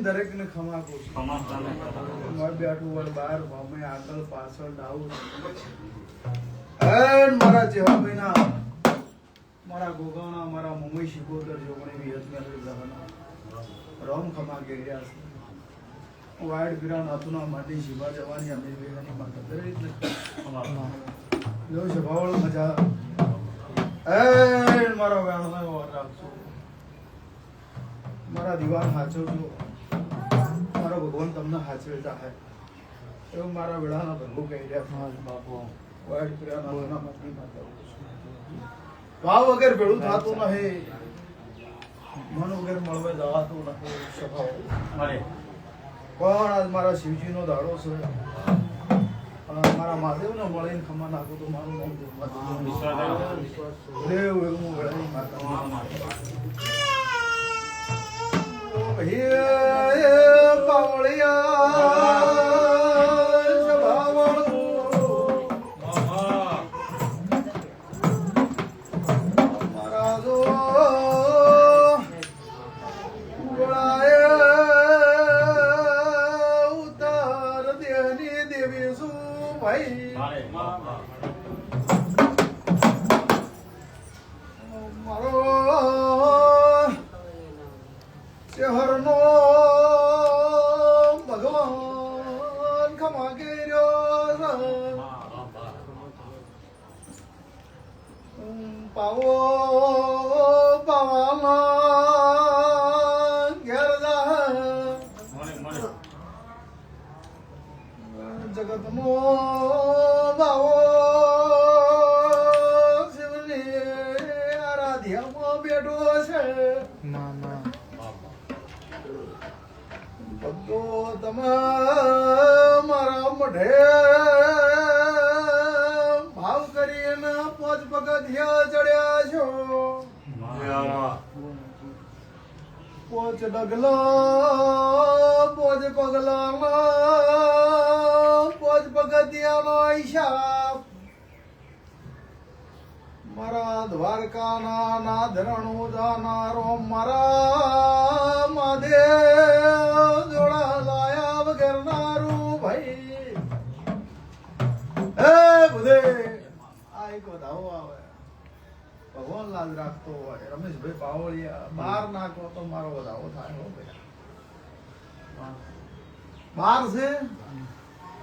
દરેક ને ખમા બેઠું વડ બાર ભમે આગળ પાછળ ડાઉન મારા જેવા ભાઈના મારા ગોગાણા મારા મુંબઈ શિકોતર જોગણી વિયતમેલ રમ ખમા ગેડ્યા છે વાઇડ વિરાણ હાથુના માટે શિવા જવાની અમે વિહાની માતા ને જો સભાવળ મજા એ મારા વેણનો વાર રાખજો. મારા દીવાન હાચવજો. મારો ભગવાન તમને હાચવતા હે. એવું મારા વેળાના ભંગો કહી રહ્યા છે. વાડ પીરા નાથુના માટે માતા ભાવ વગર ભેળું થતું નહીં. મન વગર મળવે જવાતું નથી સ્વભાવ. પણ આજ મારા શિવજીનો દાડો છે? મારા મહાદેવને મળીને ખમા નાખું તો મારું નામ દેવ એવું હું વળાવી માતા હે પાવળિયા. પાવો પાવામાં ઘેર જા જગતનો બાવો શિવની આરાધ્યામાં બેઠો છે. માં માં ભક્તો તમે મારા મઢે ભાવ કરીને પગથિયા ચડ્યા છો. પોચ ડગલા, પોચ પગલામાં, પોચ પગથિયાનો હિસાબ મારા દ્વારકાના નાધરણું જાનારો મારા મહાદેવ લાજ રાખતો હોય રમેશભાઈ પાવળિયા બાર નાખો તો મારો વધાવો થાય હો ભાઈ. બાર છે?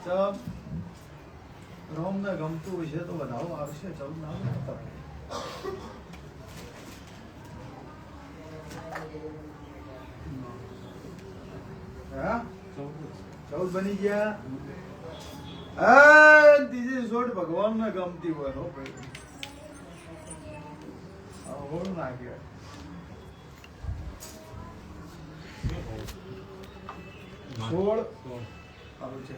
ચમ ગમતું હશે તો વધાવો આવશે ચમ ના હા? ચૌદ બની ગયા. એ ત્રીજી સોટ ભગવાન ને ગમતી હોય હો ભાઈ. હોળ નાખ્યા સોળ. આવું છે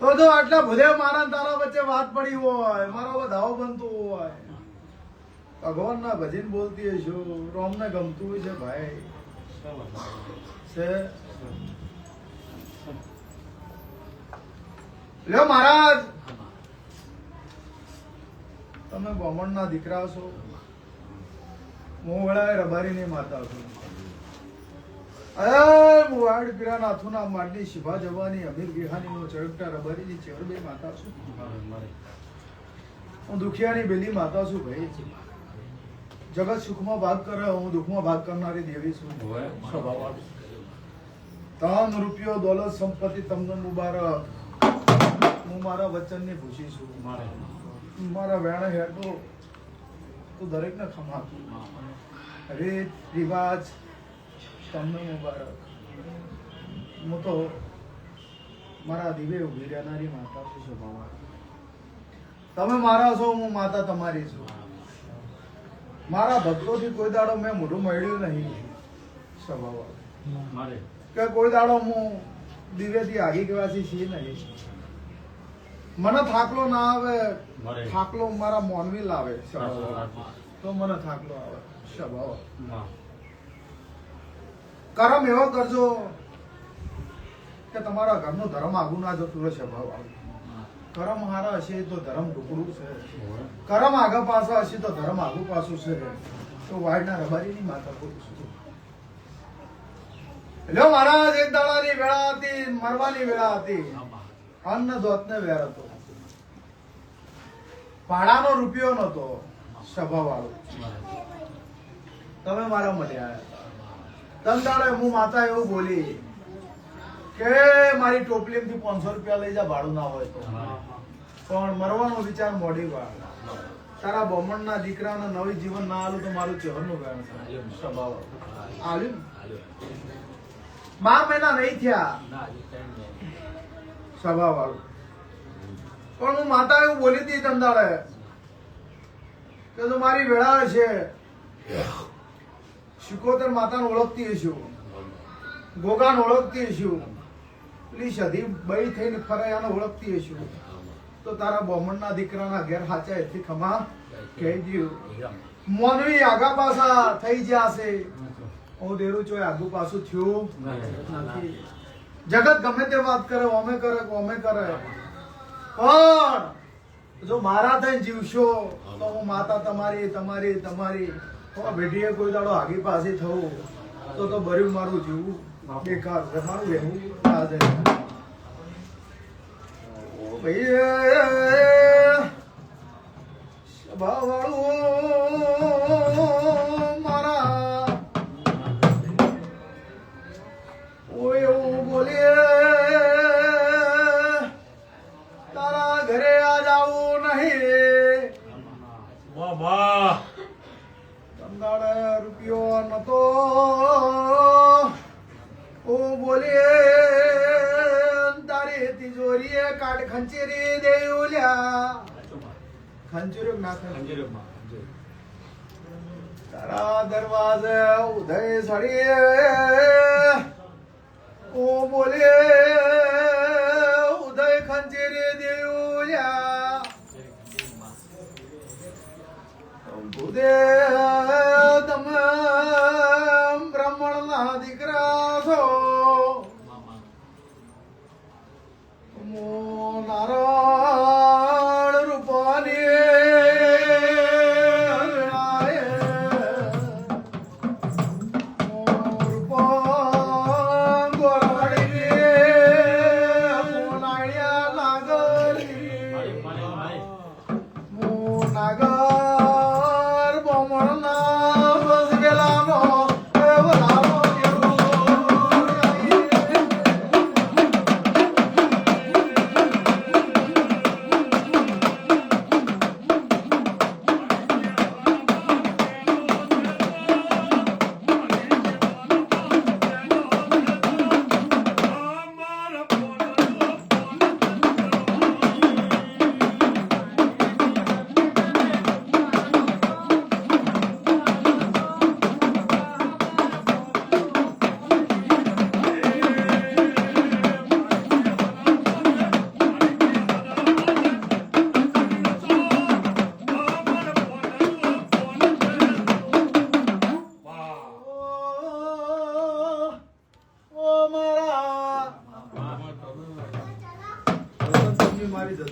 તો જો આટલા ભૂલે મારા તારા વચ્ચે વાત પડી હોય, મારો વધાવો બનતો હોય. ભગવાન ના ભજન બોલતી હશો રોમ ને ગમતું હોય છે ભાઈ. છે. મહારાજ. તમે બ્રાહ્મણના દીકરા છો? હું વળાય રબારી ની માતા છું. અરે શિભા જવાની અમીર વિહાની નો રબારીની રબારી માતા છું. હું દુખિયાની બેલી માતા છું ભાઈ. જગત સુખમાં ભાગ કરે, હું દુઃખમાં ભાગ કરનારી દેવી છું. તમામ રૂપિયો, દોલત, સંપત્તિ, તમને મુબારક. હું મારા વચનની ભૂષી છું. મારા વેણ હેઠો તો દરેકને ખમાતું. રીત રિવાજ તમને મુબારક. હું તો મારા દિવે ઊભી રહેનારી માતા છું સ્વભાવ તમે મારા છો હું માતા તમારી છું. મારા ભક્તોથી કોઈ દાડો મેં મોઢું મળ્યું નહીં સ્વભાવ કે કોઈ દાડો હું દિવ્યથી આગી ગવાથી છીએ નહીં. મને થાકલો ના આવે થાકલો મારા મોનવી લાવે તો મને થાકલો આવે. સ્વભાવ કરમ એવો કરજો કે તમારા ઘરનો ધર્મ આગુ ના જતું રહે સ્વભાવ આવે કરમ હારા હશે તો ધર્મ ઢોકળું છે. કરમ આગળ પાછા હશે તો ધર્મ આગું પાછું છે. તો વાળના રબારી ની માતા બોલું છું. એટલે મહારાજ એક દાડાની વેળા હતી મરવાની વેળા હતી. અન્ન દોતને વેર હતો. ભાડાનો રૂપિયો નતો સભા વાળો તમે મારા મળ્યા તમ દાડે હું માતા એવું બોલી કે મારી ટોપલીમાંથી પાંચસો રૂપિયા લઈ જા, ભાડું ના હોય તો. પણ મરવાનો વિચાર મોડી વાર. તારા બ્રાહ્મણના દીકરાને નવી જીવન ના આલું તો મારું ચહેરનું છે. સ્વભાવ ને? બાર મહિના નહીં થયા. સભા વાળું પણ હું માતા એવું બોલી હતી તમદાડે કે તું મારી વેળા છે. શિકોતર માતાને ઓળખતી છું ગોગાને ઓળખતી છું પેલી સધી બઈ થઈને ફરે એને ઓળખતી છું તો તારા બ્રાહ્મણના દીકરાના ઘેર હાચા એથી ખમા? કહી દીધું મોનવી આગા પાછા થઈ જશે હું દેરું ચોય આગુ પાછું થયું. જગત ગમે તે વાત કરે, ઓમે કરે ઓમે કરે. પણ જો મારા થઈને જીવશો, તો હું માતા તમારી તમારી તમારી. બેટીએ કોઈ દાડો આગી પાસે થવું, તો તો બર્યું મારું જીવવું. બેકાર છે, મારું રહેવું આ છે. ભાઈ નતો ઓ બોલીએ તારી તિજોરીએ કાટ ખંચેરી દેવલ્યા ખંચેરી ના ખંચેરી તારા દરવાજે ઉદય સડી ઓ બોલે ઉદય ખંચેરી દેવલ્યા બુદે নাগরী মো নাগর।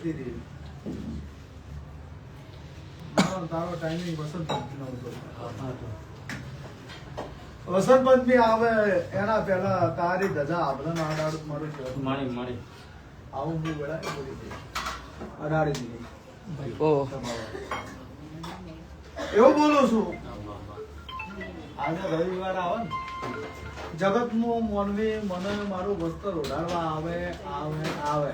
જતી રહી તારો ટાઈમિંગ વસંત પંચમીનો હતો. વસંત પંચમી આવે એના પહેલા તારી ધજા આભરણ આડાડું મારું છે આવું હું વેળાએ બોલી દઈ અડાડી દીધી. ઓહ એવું બોલું છું. આજે રવિવાર આવે ને. જગતનું મોનવી મને મારું વસ્ત્ર ઓઢાડવા આવે આવે આવે.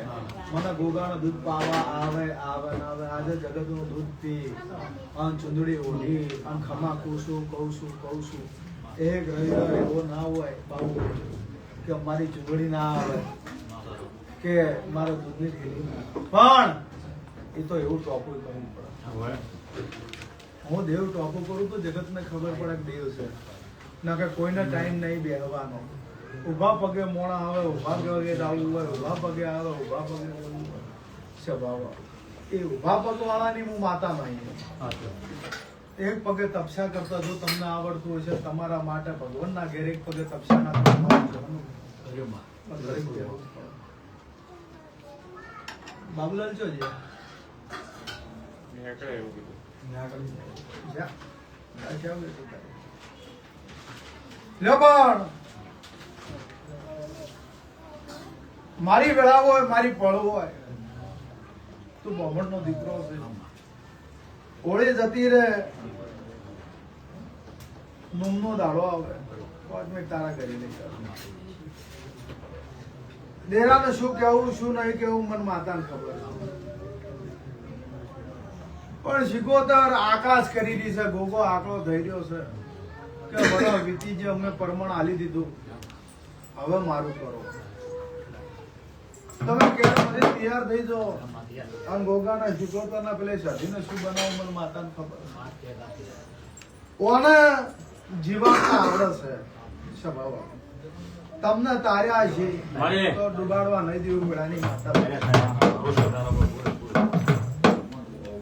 મને ગોગાનું દૂધ પાવા આવે આવે આવે. આજે જગતનું દૂધ પી. અન ચુંદડી ઓઢી. અન ખમા કહું કહું છું કહું છું એક રવિવાર એવો ના હોય બાબુ કે અમારી ચુંદડી ના આવે. કે મારો દૂધની થેલી પણ એ તો એવું ટોપું કરવું પડે. હું દેવ ટોપો કરું તો જગતને ખબર પડે કે દેવ છે. ના કે કોઈને ટાઈમ નહીં બેહવાનો. ઊભા પગે મોણા આવે ઊભા પગે આવવું હોય ઊભા પગે આવે ઊભા પગે સ્વભાવ એ ઊભા પગ વાળાની હું માતા નહીં એક પગે તપસ્યા કરતા જો તમને આવડતું હશે તમારા માટે ભગવાનના ઘેર એક પગે તપસ્યા ના કરતા. બાબુલાલ ચો છે નીકળે એવું કીધું. જા. આ છે પણ મારી વેળા હોય, મારી પળ હોય. તું બમણ નો દીકરો છે. હોળી જતી રે નુમનો દાડો આવે. મિનિટ તારા કરી લઈ દેરાને શું કેવું શું નહીં કેવું મને માતાને ખબર છે. પણ શિકોતર આકાશ કરી રહી છે. ગોગો આકડો થઈ રહ્યો છે. કે વડો વીતી જે અમે પરમણ આલી દીધું હવે મારું કરો. તમે ક્યારે તૈયાર થઈ જાઓ? અને ગોગાના શિકોતરના પેલે સધીને શું બનાવું મને માતાને ખબર? કોને જીવન આવડે છે? સ્વભાવ. તમને તાર્યા છે તો ડુબાડવા નહીં દેવું મેળાની માતા.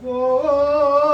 બાબા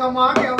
હારી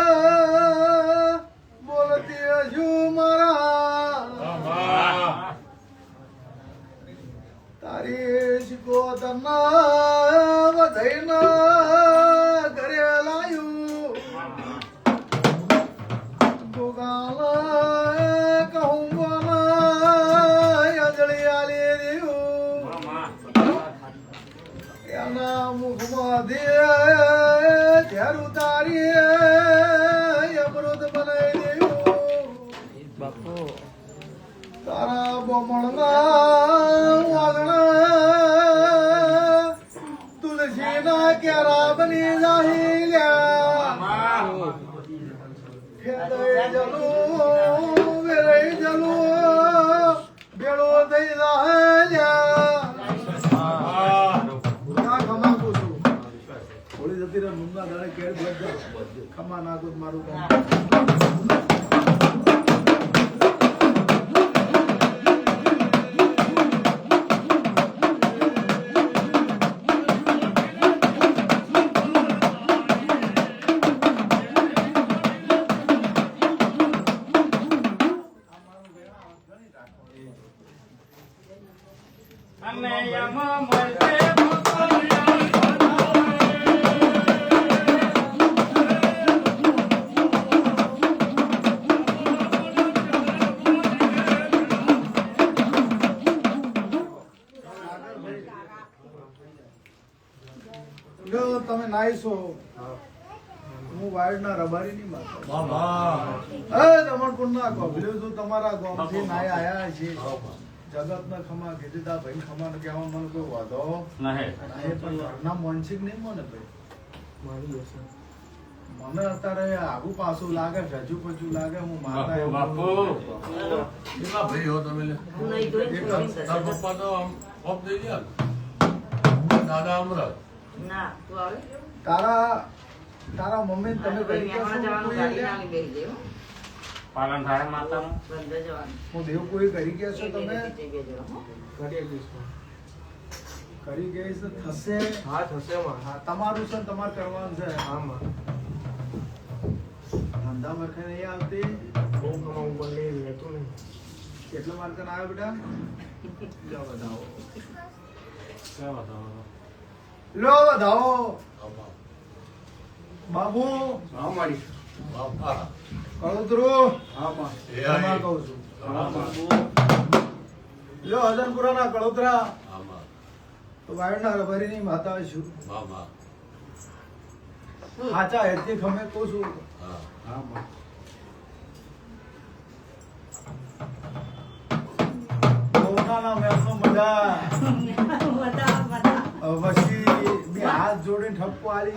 મુંદા ખમા નાખું મારું કામ. હું વાયડના રબારી માતા બાબા. એ દમણકુંડ ના તમારા ગામથી નાય આયા છે. જગત ના ખમા કીધા ભાઈ ખમા ને કહેવા મને કોઈ વાંધો? નહીં. નહીં પણ ઘરના માનસિક નહીં મને ભાઈ. મને અત્યારે આગુ પાછું લાગે છે હજુ પછી લાગે હું માતા એવું- કેટલા ભાઈ હો તમે પપ્પા તો આમ ઓફ થઈ ગયા? દાદા અમરત ના તું આવે? તારા તારા મમ્મી તમે જાય, હો. પાલન થાય માતાનું? હું દેવ કોઈ કરી ગયા છો તમે? કરી ગઈ છે. થશે? હા થશે હા. તમારું છે ને તમારે કરવાનું છે. હા માં ધંધા મરખે નહીં આવતી? બહુ કમાવું પણ નહીં રહેતું નહીં. કેટલો માર્ક આવ્યો બેટા? લો વધાવો. લો વધાવો. આમાં. બાબુ. હા મારી. કહું છું. આમાં. લો હજનપુરાના કળોતરા. આમાં. રબારીની માતા છું. સાચા હેતથી ખમે કહું છું. હા. મજા. બે હાથ જોડીને ઠપકો આલી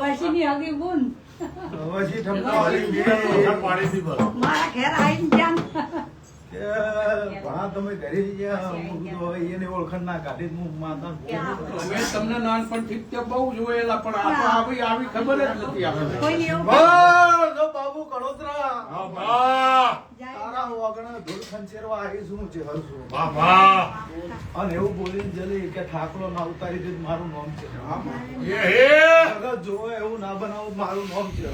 વસીની હગી બુન. વસી ઠપકો આલી મારા ઘેર આવીને જાન કે ભણા તમે ઘરે ગયા હવે એને ઓળખાણ ના કાઢી હું માતા અમે તમને નાનપણથી તે બહુ જોયેલા પણ આ આવી આવી ખબર જ નથી આપણને. કોઈને એવું બસ, ઓ બાબુ કડોતરા તારા વગણા ધૂળ ખંચેરવા આવી શું છે. હર શું અને એવું બોલીને જલી કે ઠાકરો ના ઉતારી દે મારું નામ છે. જોવે એવું ના બનાવું મારું નામ છે.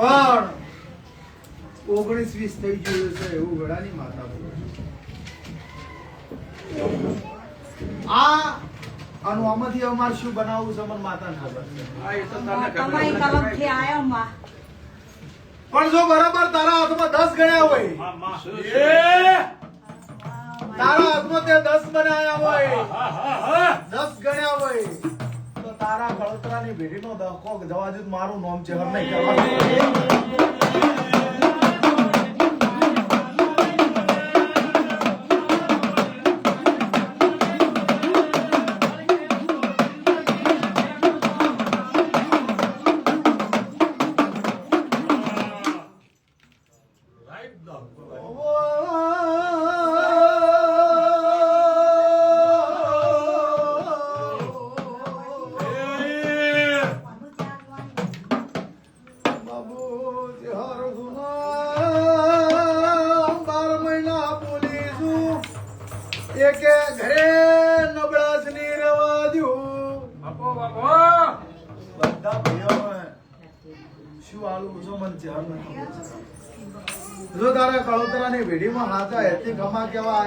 પણ ઓગણીસ વીસ થઈ ગયું છે એવું વેળાની માતા બોલે આ આનું આમાંથી અમારે શું બનાવવું છે મને માતા ખબર છે. પણ જો બરાબર તારા હાથમાં દસ ગણ્યા હોય. એ. તારા હાથમાં તે દસ બનાયા હોય. હા, હા, હા. દસ ગણ્યા હોય. તારા કળતરાની ભેટીનો દહકો જવા જ મારું નામ છે નહીં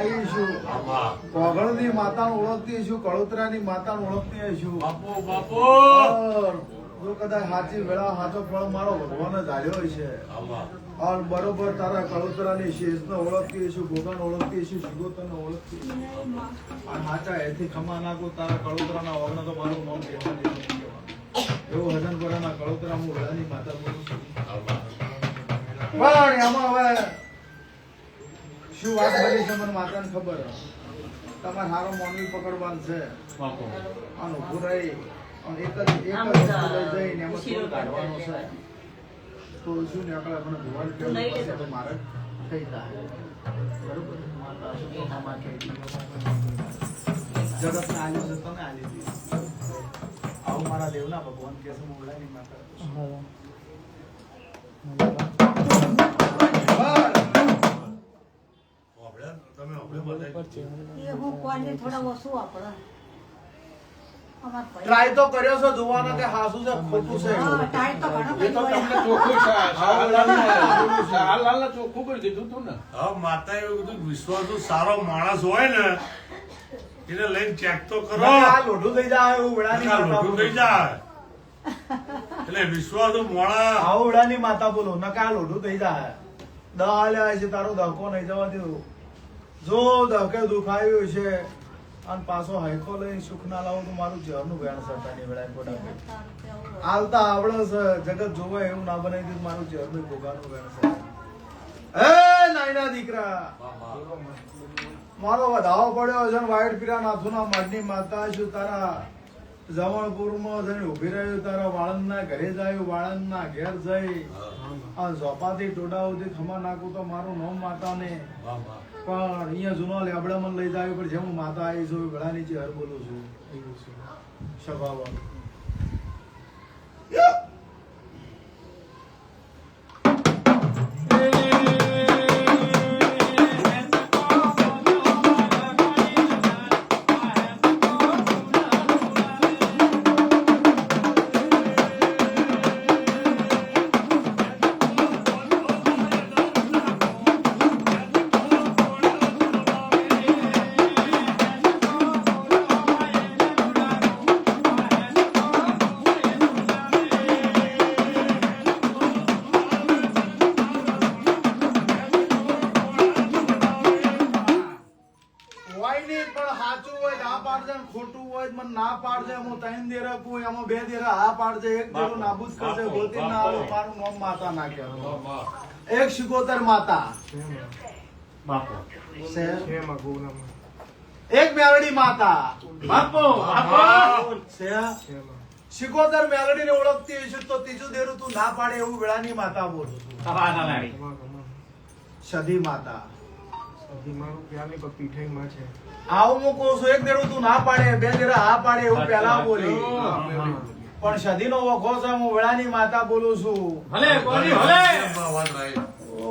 આવીશું. કોગળની માતાને ઓળખતી છું કળોતરાની માતાને ઓળખતી છું બાપુ બાપુ! જો કદાચ સાચી વેળા સાચો ફળ મારો ભગવાન જ આવ્યો છે. ઓર બરોબર તારા કળોતરાની શેષને ઓળખતી છું ગોગાને ઓળખતી છું શિગોતરને ઓળખતી અને સાચા એથી ખમા નાખું તારા કળોતરાના વર્ણ તો મારું નામ કહેવા. એવું હજન કળોતરા હું વેળાની માતા બોલું છું. પણ એમાં હવે શું વાત કરી છે મને માતાને ખબર? તમારે હારો મોનવી પકડવાનું છે. અને આનું ઊભું રહી. અને એક જ એક જ જઈને એમાં થોડું કાઢવાનું છે. તો શું ને આપણે મને ભગવાન કહેવું તો મારે થઈ જાય. બરોબર? જગતને આલ્યું છે તમે આલી દીધું આવું મારા દેવના ભગવાન કે છે મોગલાની માતા તમે? એ હું કોઈને થોડા ઓછું આપણે ટ્રાય તો કર્યો છે જોવાનો કે હાસુ છે ખોટું છે. હા, તો ઘણો એ તો કર્યો. તમને ચોખ્ખું છે શાહલાલને- શાહલાલને ચોખ્ખું કરી દીધું તું ને. હવે માતા એવું કીધું વિશ્વાસુ સારો માણસ હોય ને એને લઈને ચેક તો કરો. આ લોઢું થઈ જાય એવું વેળાની નકા માતા લોઢું બોલો. થઈ જાય. એટલે વિશ્વાસુ મોણા. આવું વેળાની માતા બોલો નકા આ લોઢું થઈ જાય. દહ આલ્યા છે તારો ધક્કો નહીં જવા દેવું જો ધકે દુખાયું છે. અને પાછો હાઈકો લઈને સુખ ના લાવું તો મારું જરનું વેણ સરતાની વેળા ગોડા ભાઈ. આવડે છે જગત જોવે એવું ના બનાવી દીધું મારું જરનું ભોગાનું વેણ છે. એ નાયના દીકરા! મારો વધાવો પડ્યો છે વાઈટ પીરા નાથુના મઢની માતા છું તારા જમણપુરમાં જઈને ઊભી રહ્યું તારા વાળંદના ઘરે જાય વાળંદના ઘેર જઈ આ ઝોપાથી ટોડાઓથી ખમા નાખું તો મારું નામ માતા ને વાહ વાહ. પણ અહીંયા જૂનો લેબડામાં લઈ જાય પણ જેમ માતા આવી છું ગળા નીચે હર બોલું છું, એવું છે. દેરા એમાં બે દેરા હા પાડજે એક દેરું નાબૂદ કરશે ગોતી ના. આવે મારું નામ માતા ના કહેવાય એક શિકોતર માતા. છે? બાપો એક મેલડી માતા. બાપો શિકોતર મેલડી ને ઓળખતી હશે તો ત્રીજું દેરું તું ના પાડે એવું વેળાની માતા બોલું સધી માતા. સધી મારું પ્યાલી પીઠાઈ માં છે. આવું હું કહું છું એક દેડું તું ના પાડે બે દેરા હા પાડે એવું પેલા બોલી. પણ સદી નો વખો છે હું વેળાની માતા બોલું છું. ભલે કોની ભલે. વાહ વાત રાઈ ઓ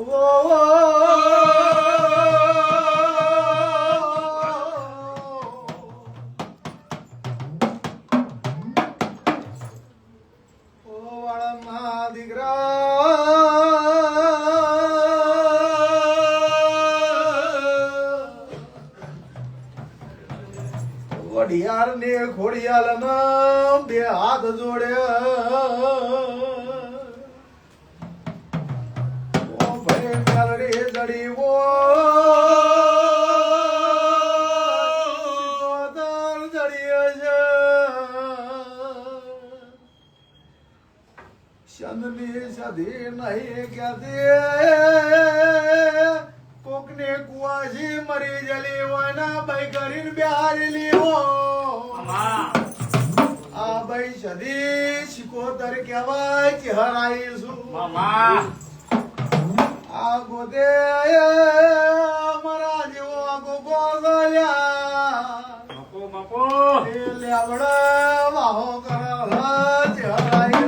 સદી શિકોતર કહેવાય કે હરાઈ છું. મામા. આ ગોદે મારા જેવો આગો ગોગલ્યા બાપો એ લેવડે વાહો કરા જ હરાઈ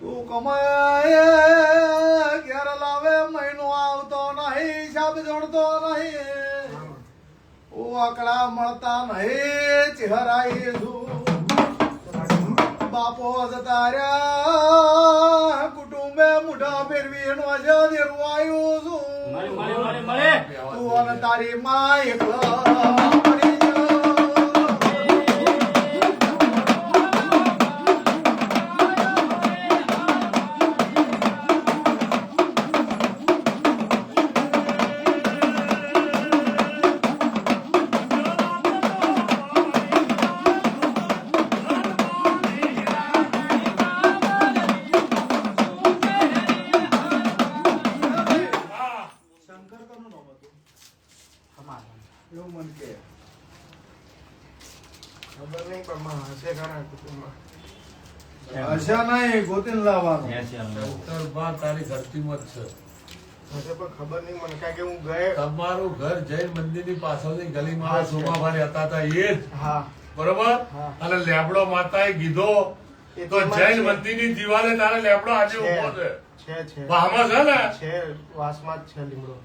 તું કમાય ઘેર લાવે મહિનો આવતો નહીં હિસાબ જોડતો નહીં. ઓ આકડા મળતા નહીં ચહેરાઈ છું. બાપો જતા રહ્યા કુટુંબે મુઢા ફેરવી એનો આજે નિર્વાયું છું. તું અને તારી માં લાવવાનું ઉત્તર બા તારી ધરતીમાં જ છે. ખબર નહીં મને. કારણ કે હું ગયે તમારું ઘર જૈન મંદિરની પાછળની ગલીમાં સોમાભાઈ હતા હતા એ જ. બરોબર? અને લેબડો માતાએ કીધો તો જૈન છે. મંદિરની દિવાલે તારે લેબડો આજે ઊભો છે. છે છે. વાહમાં છે ને? છે વાસમાં જ છે લીમડો.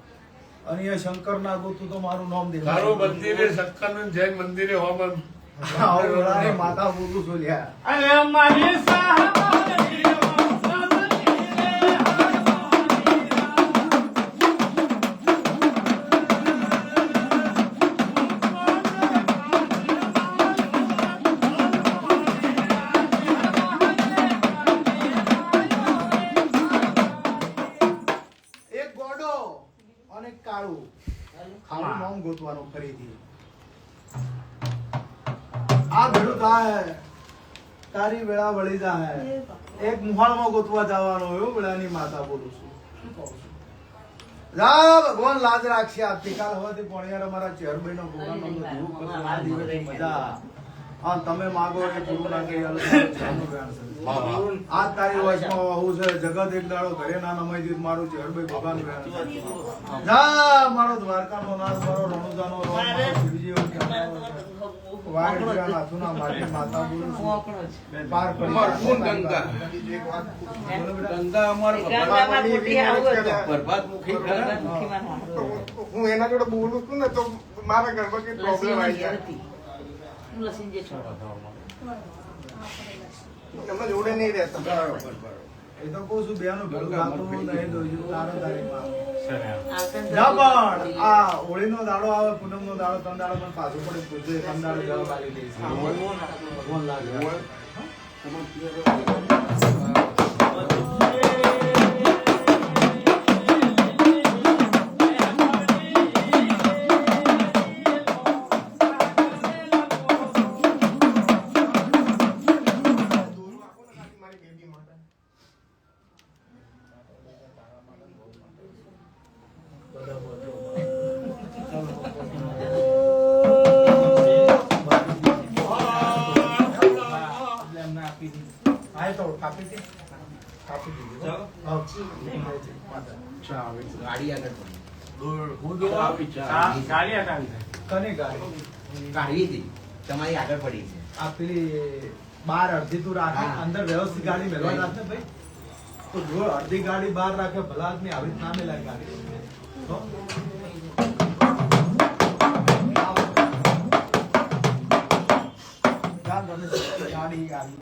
અને શંકર ના ગોતું તો મારું નામ દે તારું મંદિરે શંકર જૈન મંદિરે હોમન માતા બોલું છું લ્યા. અરે મારી સાહબાની વેળા જાય એક મુહાળમાં ગોતવા જવાનો એવું વેળાની માતા બોલું છું. જા ભગવાન, લાજ રાખશે. આવતીકાલ હોવાથી પોણિયાર અમારા ચેરભાઈ નો પ્રોગ્રામ અમને જોવું પડશે. આ દિવસની મજા હા તમે માગો એ ગુરુ ના કે આ તારી વચમાં આવું છે જગત એક દાડો ઘરે ના નમાઈ દીધું મારું ચેરભાઈ ભગવાન વેણ જા મારો દ્વારકાનો નાથ મારો રણુજાનો છે. છું. હું એના જોડે બોલું છું ને તો મારા ઘરમાં કઈ પ્રોબ્લેમ આવી જાય. હું લસીન જે છો એમાં જોડે નહીં રહેતા. બરાબર. એ તો કહું છું બેનું ભેળું ગાતું નહીં દોર્યું તારે તારીખમાં. આ હોળીનો દાડો આવે પૂનમનો દાડો ત્રણ દાડો પણ પાછું પડે પૂછે ત્રણ દાડો જવાબ આવી દઈશ કની ગાડી? કાઢવી હતી. તમારી આગળ પડી છે. આ પેલી બાર અડધી તું રાખે અંદર વ્યવસ્થિત ગાડી મેળવા રાખે ભાઈ? તો જો અડધી ગાડી બહાર રાખે ભલા આદમી આવી ના મેલાય ગાડી. ગાડી આવી.